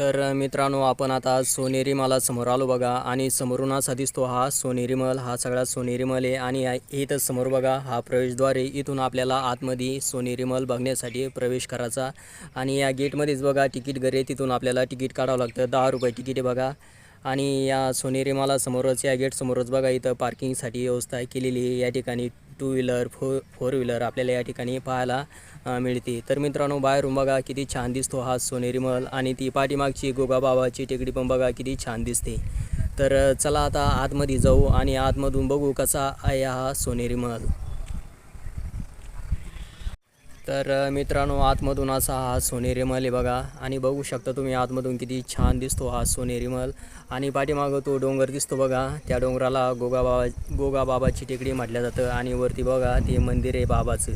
तर मित्रांनो आपण आता सोनेरी मला समोर आलो बघा आणि समोरून असा दिसतो हा सोनेरी मल हा सगळा सोनेरी मल आहे आणि इथं समोर बघा हा प्रवेशद्वारे इथून आपल्याला आतमध्ये सोनेरी मल बघण्यासाठी प्रवेश करायचा आणि या गेटमध्येच बघा तिकीट घरे तिथून आपल्याला तिकीट काढावं लागतं. दहा रुपये तिकीट आहे बघा. आणि या सोनेरी मला समोरच या गेट समोरच बघा इथं पार्किंगसाठी व्यवस्था केलेली आहे. या ठिकाणी टू व्हीलर फो फोर व्हीलर आपल्याला या ठिकाणी पाहायला मिळते. तर मित्रांनो बाहेरून बघा किती छान दिसतो हा सोनेरी महल आणि ती पाठीमागची गोगाबाबाची टेकडी पण बघा किती छान दिसते. तर चला आता आतमध्ये जाऊ आणि आतमधून बघू कसा आहे हा सोनेरी महल तर मित्रांनो आतमधून असा हा सोनेरी मल आहे बघा. आणि बघू शकता तुम्ही आतमधून किती छान दिसतो हा सोनेरी मल आणि पाठीमागं तो डोंगर दिसतो बघा. त्या डोंगराला गोगाबाबा गोगाबाबाची टेकडी म्हटलं जातं. आणि वरती बघा ते मंदिर आहे बाबाचं.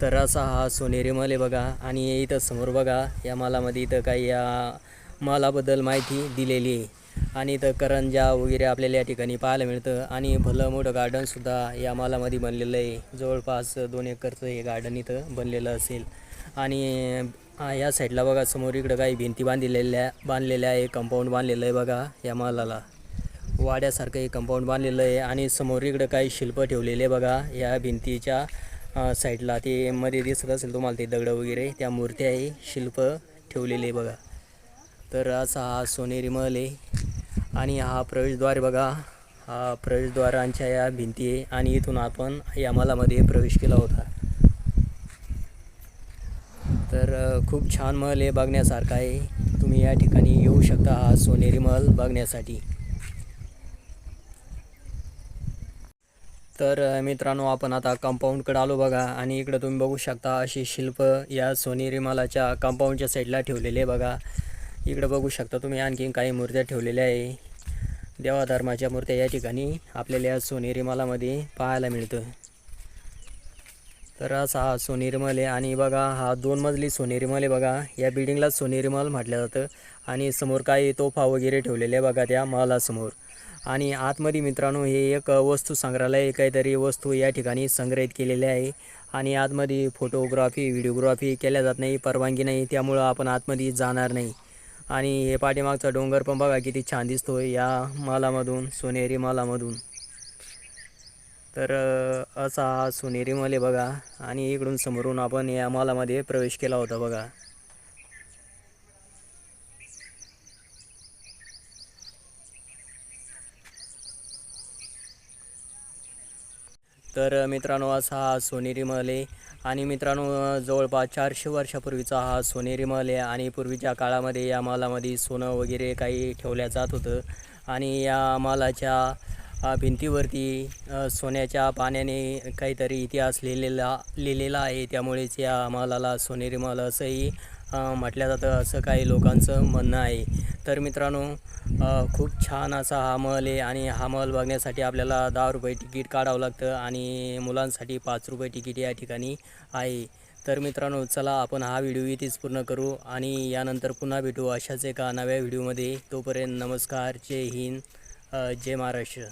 तर असा हा सोनेरी मल आहे बघा. आणि इथं समोर बघा या मालामध्ये इथं काही या मालाबद्दल माहिती दिलेली आहे. आणि इथं करंजा वगैरे आपल्याला या ठिकाणी पाहायला मिळतं. आणि भलं मोठं गार्डनसुद्धा या मालामध्ये बनलेलं आहे. जवळपास दोन एकरचं हे गार्डन इथं बनलेलं असेल. आणि या साईडला बघा समोर इकडं काही भिंती बांधलेल्या बांधलेल्या आहे. कंपाऊंड बांधलेलं आहे बघा या मालाला. वाड्यासारखं हे कंपाऊंड बांधलेलं आहे. आणि समोर इकडं काही शिल्प ठेवलेले आहे बघा. या भिंतीच्या साईडला ते मध्ये दिसत असेल तुम्हाला ते दगडं वगैरे. त्या मूर्त्या आहे शिल्प ठेवलेले आहे बघा. तर असा हा सोनेरी महल आहे. आणि हा प्रवेशद्वार बघा. हा प्रवेशद्वारांच्या या भिंती आहे आणि इथून आपण या मलामध्ये प्रवेश केला होता. तर खूप छान महल आहे बघण्यासारखा आहे. तुम्ही या ठिकाणी येऊ शकता हा सोनेरी महल बघण्यासाठी. तर मित्रांनो आपण आता कंपाऊंडकडे आलो बघा आणि इकडं तुम्ही बघू शकता अशी शिल्प या सोनेरी महालाच्या कंपाऊंडच्या साईडला ठेवलेले आहे बघा. इकडं बघू शकता तुम्ही आणखीन काही मूर्त्या ठेवलेल्या आहे. देवाधर्माच्या मूर्त्या या ठिकाणी आपल्याला या सोनेरी मालामध्ये पाहायला मिळतं तर असा हा सोनेरी मल आहे आणि बघा हा दोन मजली सोनेरी मल आहे बघा. या बिल्डिंगला सोनेरी महल म्हटलं जातं आणि समोर काही तोफा वगैरे ठेवलेल्या आहे बघा त्या महालासमोर आणि आतमध्ये मित्रांनो हे एक वस्तू संग्रहालय काहीतरी वस्तू या ठिकाणी संग्रहित केलेल्या आहे. आणि आतमध्ये फोटोग्राफी व्हिडिओग्राफी केल्या जात नाही परवानगी नाही. त्यामुळं आपण आतमध्ये जाणार नाही. आणि हे पाठीमागचा डोंगर पण बघा किती छान दिसतो या मालामधून सोनेरी मालामधून. तर असा हा सोनेरी मले आहे बघा. आणि इकडून समोरून आपण या मालामध्ये प्रवेश केला होता बघा. तर मित्रांनो असा हा सोनेरी महल आहे. आणि मित्रांनो जवळपास चारशे वर्षापूर्वीचा हा सोनेरी महल आहे. आणि पूर्वीच्या काळामध्ये या महालामध्ये सोनं वगैरे काही ठेवल्या जात होतं. आणि या महालाच्या भिंतीवरती सोन्याच्या पाण्याने काहीतरी इतिहास लिहिलेला लिहिलेला आहे. त्यामुळेच या महालाला सोनेरी महल असंही म्हटल्या म्हटलं जातं असं काही लोकांचं म्हणणं आहे. तर मित्रांनो खूप छान असा हा महल आहे आणि हा महल बघण्यासाठी आपल्याला दहा रुपये तिकीट काढावं लागतं आणि मुलांसाठी पाच रुपये तिकीट या ठिकाणी आहे. तर मित्रांनो चला आपण हा व्हिडिओ इथेच पूर्ण करू आणि यानंतर पुन्हा भेटू अशाच एका नव्या व्हिडिओमध्ये. तोपर्यंत नमस्कार जय हिंद जय महाराष्ट्र.